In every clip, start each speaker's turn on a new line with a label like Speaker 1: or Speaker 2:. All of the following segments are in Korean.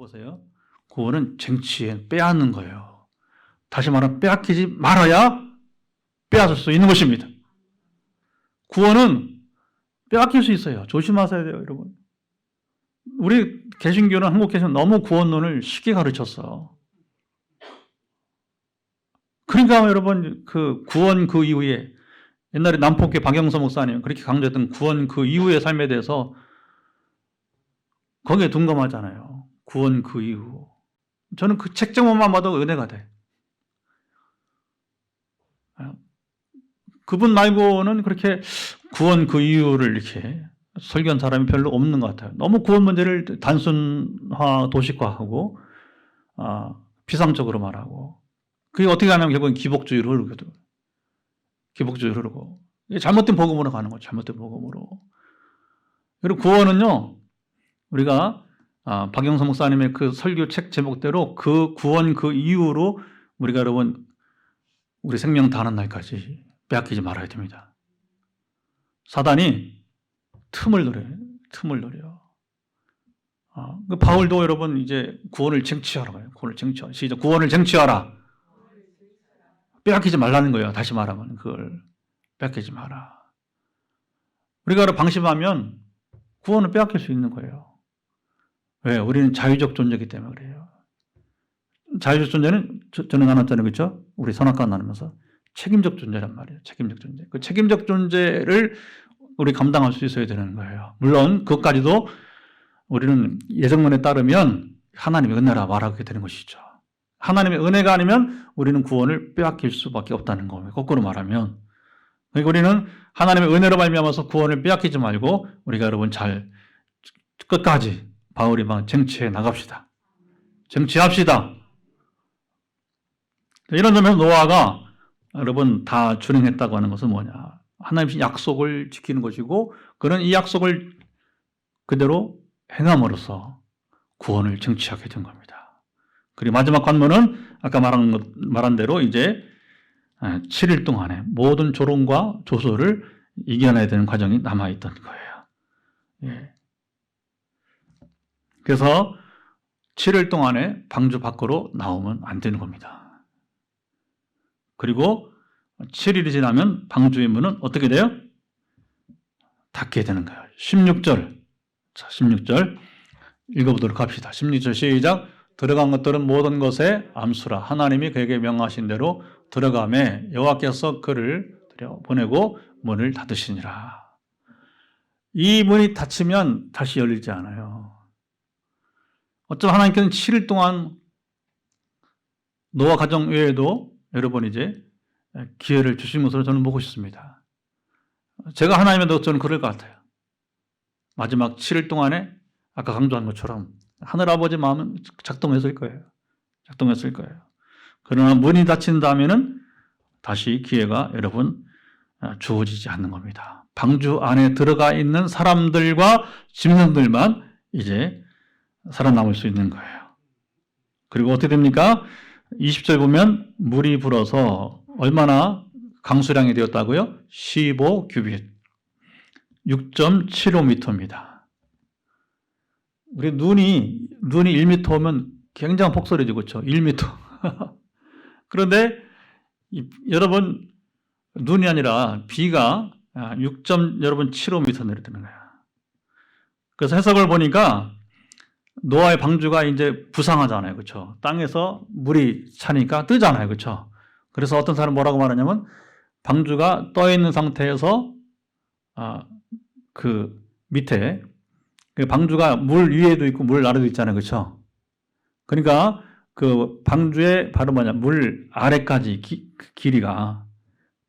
Speaker 1: 보세요. 구원은 쟁취에 빼앗는 거예요. 다시 말하면 빼앗기지 말아야 빼앗을 수 있는 것입니다. 구원은 빼앗길 수 있어요. 조심하셔야 돼요, 여러분. 우리 개신교는 한국 개신교는 너무 구원론을 쉽게 가르쳤어. 그러니까 여러분 그 구원 그 이후에 옛날에 남포교 박영서 목사님 그렇게 강조했던 구원 그 이후의 삶에 대해서 거기에 둔감하잖아요. 구원 그 이후. 저는 그 책 제목만 봐도 은혜가 돼. 그분 말고는 그렇게 구원 그 이유를 이렇게 설교한 사람이 별로 없는 것 같아요. 너무 구원 문제를 단순화, 도식화하고, 아, 비상적으로 말하고, 그게 어떻게 가냐면 결국은 기복주의로 흐르거든. 기복주의로 흐르고. 잘못된 복음으로 가는 거죠. 잘못된 복음으로. 그리고 구원은요, 우리가, 아, 박영선 목사님의 그 설교 책 제목대로 그 구원 그 이후로 우리가 여러분, 우리 생명 다하는 날까지 빼앗기지 말아야 됩니다. 사단이 틈을 노려요. 틈을 노려. 아, 그 바울도 여러분 이제 구원을 쟁취하러 가요. 구원을 쟁취하라. 시작. 구원을 쟁취하라. 빼앗기지 말라는 거예요. 다시 말하면 그걸 빼앗기지 마라. 우리가 방심하면 구원을 빼앗길 수 있는 거예요. 왜? 우리는 자유적 존재이기 때문에 그래요. 자유적 존재는 저, 전에 나눴잖아요. 그렇죠? 우리 선악과 나누면서 책임적 존재란 말이에요. 책임적 존재. 그 책임적 존재를 우리 감당할 수 있어야 되는 거예요. 물론 그것까지도 우리는 예정론에 따르면 하나님의 은혜라 말하게 되는 것이죠. 하나님의 은혜가 아니면 우리는 구원을 빼앗길 수밖에 없다는 겁니다. 거꾸로 말하면. 그러니까 우리는 하나님의 은혜로 말미암아서 구원을 빼앗기지 말고 우리가 여러분 잘 끝까지 바울이 막 쟁취해 나갑시다. 쟁취합시다. 이런 점에서 노아가 여러분 다 준행했다고 하는 것은 뭐냐? 하나님의 약속을 지키는 것이고 그는 이 약속을 그대로 행함으로써 구원을 쟁취하게 된 겁니다. 그리고 마지막 관문은 아까 말한 것, 말한 대로 이제 7일 동안에 모든 조롱과 조소를 이겨내야 되는 과정이 남아있던 거예요. 예. 그래서 7일 동안에 방주 밖으로 나오면 안 되는 겁니다. 그리고 7일이 지나면 방주의 문은 어떻게 돼요? 닫게 되는 거예요. 16절. 자, 16절 읽어보도록 합시다. 16절 시작. 들어간 것들은 모든 것에 암수라. 하나님이 그에게 명하신 대로 들어가매 여호와께서 그를 보내고 문을 닫으시니라. 이 문이 닫히면 다시 열리지 않아요. 어쩜 하나님께서는 7일 동안 노아 가정 외에도 여러분 이제 기회를 주신 것으로 저는 보고 싶습니다. 제가 하나님의 저는 그럴 것 같아요. 마지막 7일 동안에 아까 강조한 것처럼 하늘아버지 마음은 작동했을 거예요. 작동했을 거예요. 그러나 문이 닫힌다면은 다시 기회가 여러분 주어지지 않는 겁니다. 방주 안에 들어가 있는 사람들과 짐승들만 이제 살아남을 수 있는 거예요. 그리고 어떻게 됩니까? 20절 보면 물이 불어서 얼마나 강수량이 되었다고요? 15 규빗. 6.75m입니다. 우리 눈이, 눈이 1m 오면 굉장한 폭설이죠. 그렇죠? 1m. 그런데 이, 여러분, 눈이 아니라 비가 6. 여러분 75m 내려드는 거야. 그래서 해석을 보니까 노아의 방주가 이제 부상하잖아요. 그렇죠? 땅에서 물이 차니까 뜨잖아요. 그렇죠? 그래서 어떤 사람 뭐라고 말하냐면 방주가 떠 있는 상태에서 아, 그 밑에 그 방주가 물 위에도 있고 물 아래도 있잖아요. 그렇죠? 그러니까 그 방주의 바로 뭐냐 물 아래까지 기, 그 길이가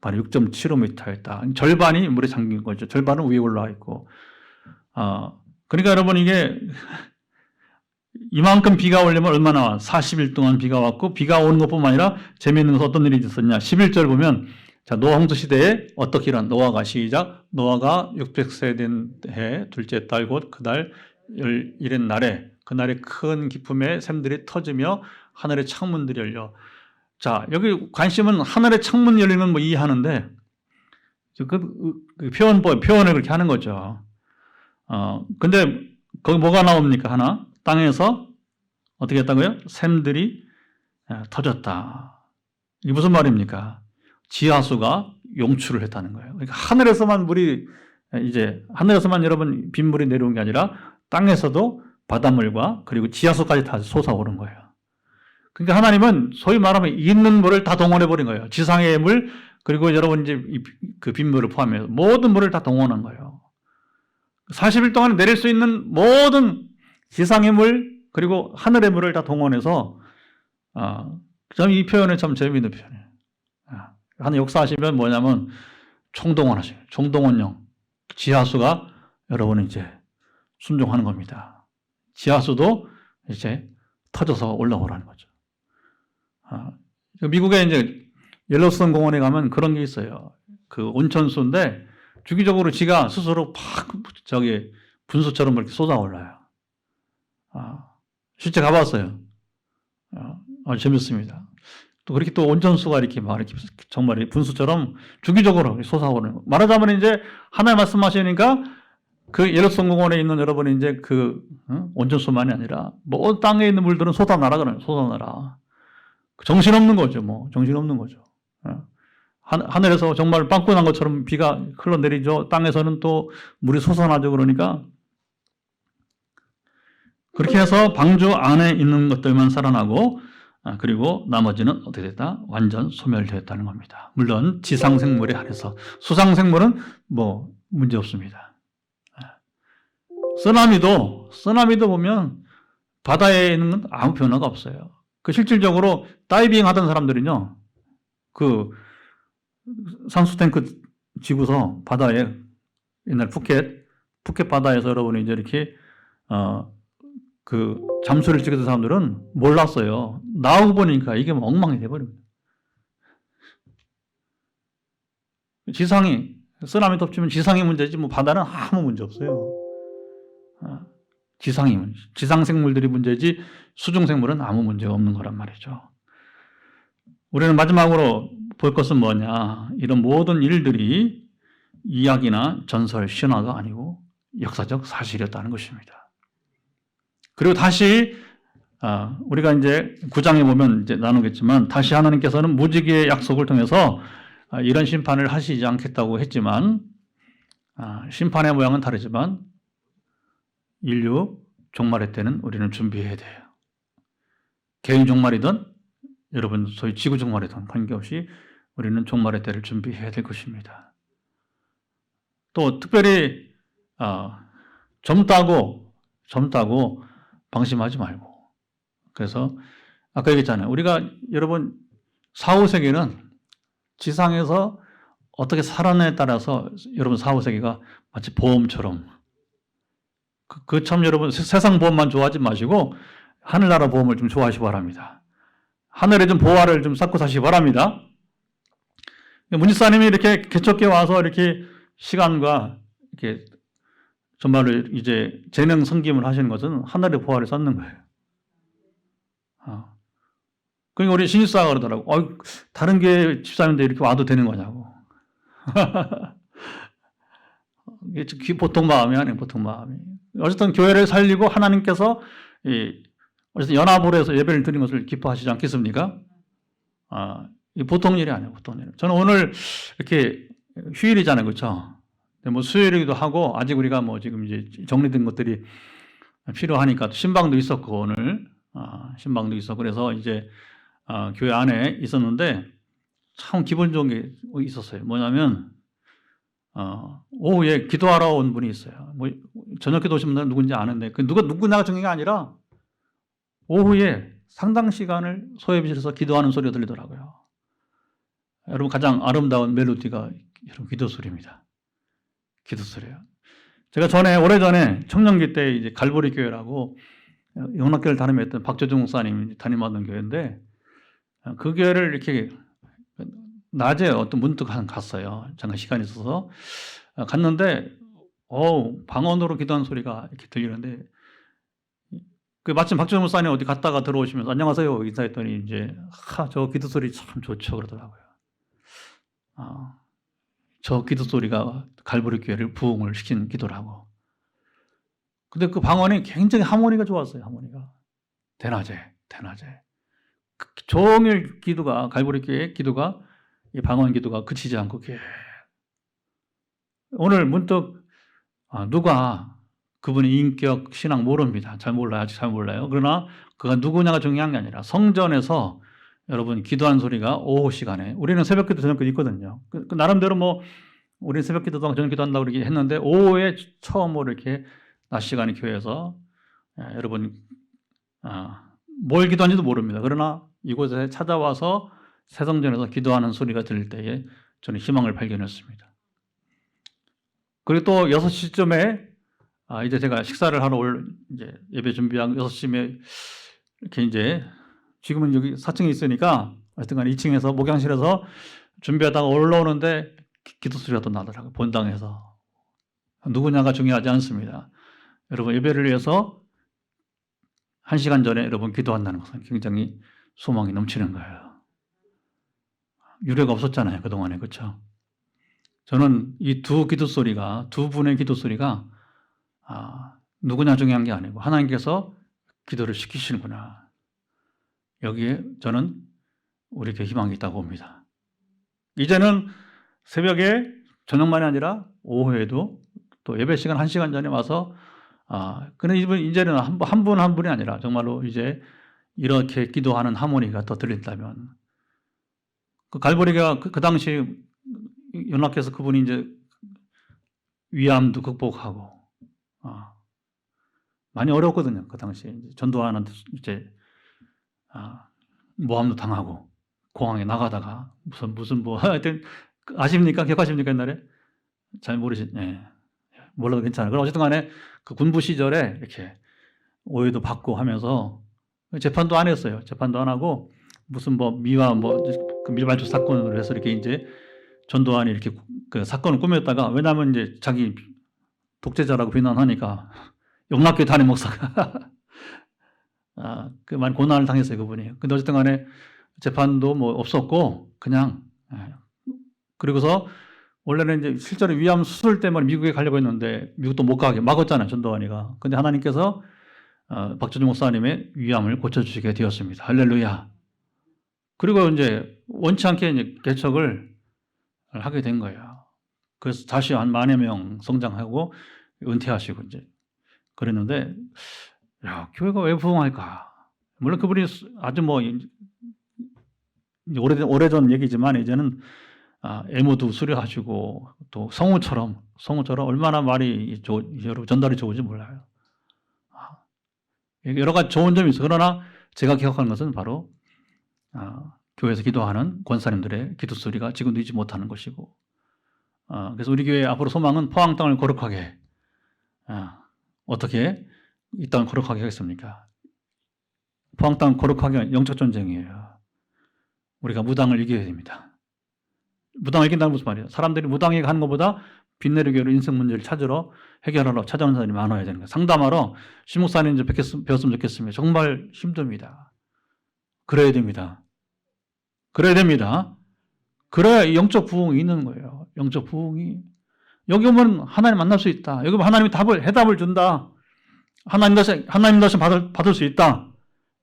Speaker 1: 바로 6.75m였다. 절반이 물에 잠긴 거죠. 절반은 위에 올라와 있고. 아, 그러니까 여러분 이게 이만큼 비가 오려면 얼마나 40일 동안 비가 왔고 비가 오는 것뿐만 아니라 재미있는 것은 어떤 일이 있었냐? 11절 보면 자 노아 홍수 시대에 어떻게 일한 노아가 시작. 노아가 600세 된 해 둘째 달 곧 그달 일의 날에 그날에 큰 기쁨의 샘들이 터지며 하늘의 창문들이 열려. 자 여기 관심은 하늘의 창문 열리면 뭐 이해하는데 그, 그 표현법 표현을 그렇게 하는 거죠. 어 근데 거기 뭐가 나옵니까? 하나 땅에서 어떻게 했다고요? 샘들이 아, 터졌다. 이게 무슨 말입니까? 지하수가 용출을 했다는 거예요. 그러니까 하늘에서만 물이 이제 하늘에서만 여러분 빗물이 내려온 게 아니라 땅에서도 바닷물과 그리고 지하수까지 다 솟아오른 거예요. 그러니까 하나님은 소위 말하면 있는 물을 다 동원해 버린 거예요. 지상의 물 그리고 여러분 이제 이- 그 빗물을 포함해서 모든 물을 다 동원한 거예요. 40일 동안 내릴 수 있는 모든 지상의 물 그리고 하늘의 물을 다 동원해서 아, 참이 표현은 참 재미있는 표현이에요. 아, 하늘 역사하시면 뭐냐면 총동원하시요 총동원령 지하수가 여러분 이제 순종하는 겁니다. 지하수도 이제 터져서 올라오라는 거죠. 아, 미국에 이제 옐로스톤 공원에 가면 그런 게 있어요. 그 온천수인데 주기적으로 지가 스스로 팍 저기 분수처럼 이렇게 쏟아올라요. 아, 실제 가봤어요. 아, 아주 재밌습니다. 또 그렇게 또 온천수가 이렇게 막 이렇게 정말 이 분수처럼 주기적으로 솟아오르는 거. 말하자면 이제 하나님 말씀하시니까 그 옐로스톤 공원에 있는 여러분이 이제 그 어? 온천수만이 아니라 뭐 땅에 있는 물들은 쏟아나라 그래요. 쏟아나라. 정신없는 거죠. 뭐 정신없는 거죠. 하늘에서 정말 빵꾸 난 것처럼 비가 흘러내리죠. 땅에서는 또 물이 솟아나죠. 그러니까 그렇게 해서 방주 안에 있는 것들만 살아나고 아, 그리고 나머지는 어떻게 됐다? 완전 소멸되었다는 겁니다. 물론 지상 생물에 한해서 수상 생물은 뭐 문제 없습니다. 아. 쓰나미도 쓰나미도 보면 바다에 있는 건 아무 변화가 없어요. 그 실질적으로 다이빙 하던 사람들은요. 그 산수 탱크 지구서 바다에 옛날 푸켓 푸켓 바다에서 여러분이 이제 이렇게 어 그 잠수를 찍었던 사람들은 몰랐어요. 나오고 보니까 이게 뭐 엉망이 돼버립니다. 지상이 쓰나미 덮치면 지상이 문제지 뭐 바다는 아무 문제 없어요. 아, 지상이 문제, 지상 생물들이 문제지 수중 생물은 아무 문제가 없는 거란 말이죠. 우리는 마지막으로 볼 것은 뭐냐? 이런 모든 일들이 이야기나 전설, 신화가 아니고 역사적 사실이었다는 것입니다. 그리고 다시 아, 우리가 이제 구장에 보면 이제 나누겠지만 다시 하나님께서는 무지개의 약속을 통해서 아, 이런 심판을 하시지 않겠다고 했지만 아, 심판의 모양은 다르지만 인류 종말의 때는 우리는 준비해야 돼요. 개인 종말이든 여러분 소위 지구 종말이든 관계없이 우리는 종말의 때를 준비해야 될 것입니다. 또 특별히 아, 젊다고 젊다고 방심하지 말고 그래서 아까 얘기했잖아요. 우리가 여러분 4, 5세기는 지상에서 어떻게 살아내에 따라서 여러분 4, 5세기가 마치 보험처럼 그, 그참 여러분 세- 세상 보험만 좋아하지 마시고 하늘나라 보험을 좀 좋아하시기 바랍니다. 하늘에 좀 보화를 좀 쌓고 사시기 바랍니다. 문지사님이 이렇게 개척해 와서 이렇게 시간과 이렇게 정말로 이제 재능 섬김을 하시는 것은 하늘의 보화를 쌓는 거예요. 아. 그러니까 우리 신입사가 그러더라고. 어, 다른 게 집사님인데 이렇게 와도 되는 거냐고. 이게 보통 마음이 아니에요, 보통 마음이. 어쨌든 교회를 살리고 하나님께서 이 어쨌든 연합으로 해서 예배를 드린 것을 기뻐하시지 않겠습니까? 아, 이 보통 일이 아니에요, 보통 일. 저는 오늘 이렇게 휴일이잖아요, 그렇죠? 근데 뭐 수요일이기도 하고 아직 우리가 뭐 지금 이제 정리된 것들이 필요하니까 또 신방도 있었고 오늘 아, 신방도 있었고 그래서 이제 아, 교회 안에 있었는데 참 기분 좋은 게 있었어요. 뭐냐면 어, 오후에 기도하러 온 분이 있어요. 뭐 저녁 기도 오신 분은 누군지 아는데 그 누가 누구나 중요가 아니라 오후에 상당 시간을 소외비실에서 기도하는 소리가 들리더라고요. 여러분 가장 아름다운 멜로디가 여러분 기도 소리입니다. 기도 소리예요. 제가 전에 오래전에 청년기 때 이제 갈보리 교회라고 영락교를 담임했던 박조중 목사님이 담임하던 교회인데 그 교회를 이렇게 낮에 어떤 문득 한 갔어요. 잠깐 시간이 있어서 갔는데 어 방언으로 기도하는 소리가 이렇게 들리는데 그 마침 박조중 목사님 어디 갔다가 들어오시면서 안녕하세요 인사했더니 이제 하, 저 기도 소리 참 좋죠 그러더라고요. 아, 저 기도 소리가 갈보리 교회를 부흥을 시킨 기도라고. 근데 그 방언이 굉장히 하모니가 좋았어요, 하모니가. 대낮에, 대낮에. 그 종일 기도가, 갈보리 교회 기도가, 이 방언 기도가 그치지 않고 계속 오늘 문득 아, 누가 그분의 인격 신앙 모릅니다. 잘 몰라요. 아직 잘 몰라요. 그러나 그가 누구냐가 중요한 게 아니라 성전에서 여러분 기도한 소리가 오후 시간에 우리는 새벽기도 저녁기도 있거든요. 그, 그 나름대로 뭐 우리는 새벽기도도 저녁기도 한다고 그렇게 했는데 오후에 처음으로 이렇게 낮 시간에 교회에서 예, 여러분 아, 뭘 기도한지도 모릅니다. 그러나 이곳에 찾아와서 새성전에서 기도하는 소리가 들릴 때에 저는 희망을 발견했습니다. 그리고 또 6시쯤에 아, 이제 제가 식사를 하러 올 이제 예배 준비한 6시쯤에 이렇게 이제 지금은 여기 4층에 있으니까 하여튼간 2층에서 목양실에서 준비하다가 올라오는데 기- 기도 소리가 또 나더라고요. 본당에서. 누구냐가 중요하지 않습니다. 여러분 예배를 위해서 한 시간 전에 여러분 기도한다는 것은 굉장히 소망이 넘치는 거예요. 유례가 없었잖아요. 그동안에. 그렇죠? 저는 이 두 기도 소리가 두 분의 기도 소리가 아, 누구냐 중요한 게 아니고 하나님께서 기도를 시키시는구나. 여기에 저는 우리에게 희망이 있다고 봅니다. 이제는 새벽에 저녁만이 아니라 오후에도 또 예배 시간 한 시간 전에 와서 아, 근데 이분 이제는 한분한 분이 아니라 정말로 이제 이렇게 기도하는 하모니가 더 들린다면 그 갈보리가 그, 그 당시 연락해서 그분이 이제 위암도 극복하고 아, 많이 어려웠거든요. 그 이제 전두환은 이제 아, 모함도 당하고 공항에 나가다가 무슨 무슨 뭐 하여튼 그 아십니까? 기억하십니까 옛날에? 잘 모르시. 예. 몰라도 괜찮아요. 그럼 어쨌든 간에 그 군부 시절에 이렇게 오해도 받고 하면서 재판도 안 했어요. 재판도 안 하고 무슨 뭐 미화 뭐그 밀발조 사건으로 해서 이렇게 이제 전두환이 이렇게 그 사건을 꾸몄다가 왜냐하면 이제 자기 독재자라고 비난하니까 용납교회 담임 목사가 아, 그 많이 고난을 당했어요 그분이. 근데 어쨌든 간에 재판도 뭐 없었고 그냥 예. 그리고서 원래는 이제 실제로 위암 수술 때문에 미국에 가려고 했는데 미국도 못 가게 막았잖아요 전두환이가. 근데 하나님께서 어, 박준주 목사님의 위암을 고쳐주시게 되었습니다. 할렐루야. 그리고 이제 원치 않게 이제 개척을 하게 된 거예요. 그래서 다시 한 만여 명 성장하고 은퇴하시고 이제 그랬는데 야 교회가 왜 부흥할까? 물론 그분이 아주 뭐 오래된 오래전 얘기지만 이제는 아, 애모도 수려하시고 또 성우처럼 성우처럼 얼마나 말이 좋, 여러분 전달이 좋은지 몰라요. 아, 여러 가지 좋은 점이 있어. 그러나 제가 기억하는 것은 바로 아, 교회에서 기도하는 권사님들의 기도 소리가 지금도 잊지 못하는 것이고, 아, 그래서 우리 교회 앞으로 소망은 포항 땅을 거룩하게 아, 어떻게 이 땅을 거룩하게 하겠습니까? 포항 땅 거룩하게 하는 영적 전쟁이에요. 우리가 무당을 이겨야 됩니다. 무당을 이긴다는 무슨 말이에요? 사람들이 무당에게 가는 것보다 빚내리기로 인생 문제를 찾으러 해결하러 찾아오는 사람이 많아야 되는 거예요. 상담하러 신목사님 좀 뵙겠, 배웠으면 좋겠습니다. 정말 힘듭니다. 그래야 됩니다. 그래야 됩니다. 그래야 이 영적 부흥이 있는 거예요. 영적 부흥이. 여기 오면 하나님 만날 수 있다. 여기 오면 하나님이 답을, 해답을 준다. 하나님 다시, 하나님 다시 받을, 받을 수 있다.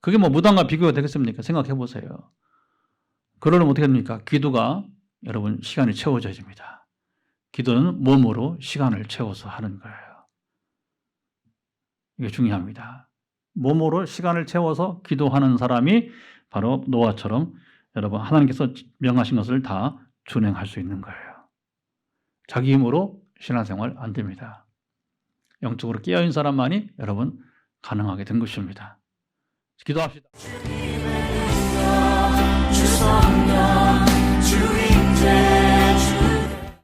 Speaker 1: 그게 뭐 무당과 비교가 되겠습니까? 생각해 보세요. 그러려면 어떻게 됩니까? 기도가 여러분 시간이 채워져야 됩니다. 기도는 몸으로 시간을 채워서 하는 거예요. 이게 중요합니다. 몸으로 시간을 채워서 기도하는 사람이 바로 노아처럼 여러분 하나님께서 명하신 것을 다 준행할 수 있는 거예요. 자기 힘으로 신앙생활 안 됩니다. 영적으로 깨어있는 사람만이 여러분 가능하게 된 것입니다. 기도합시다.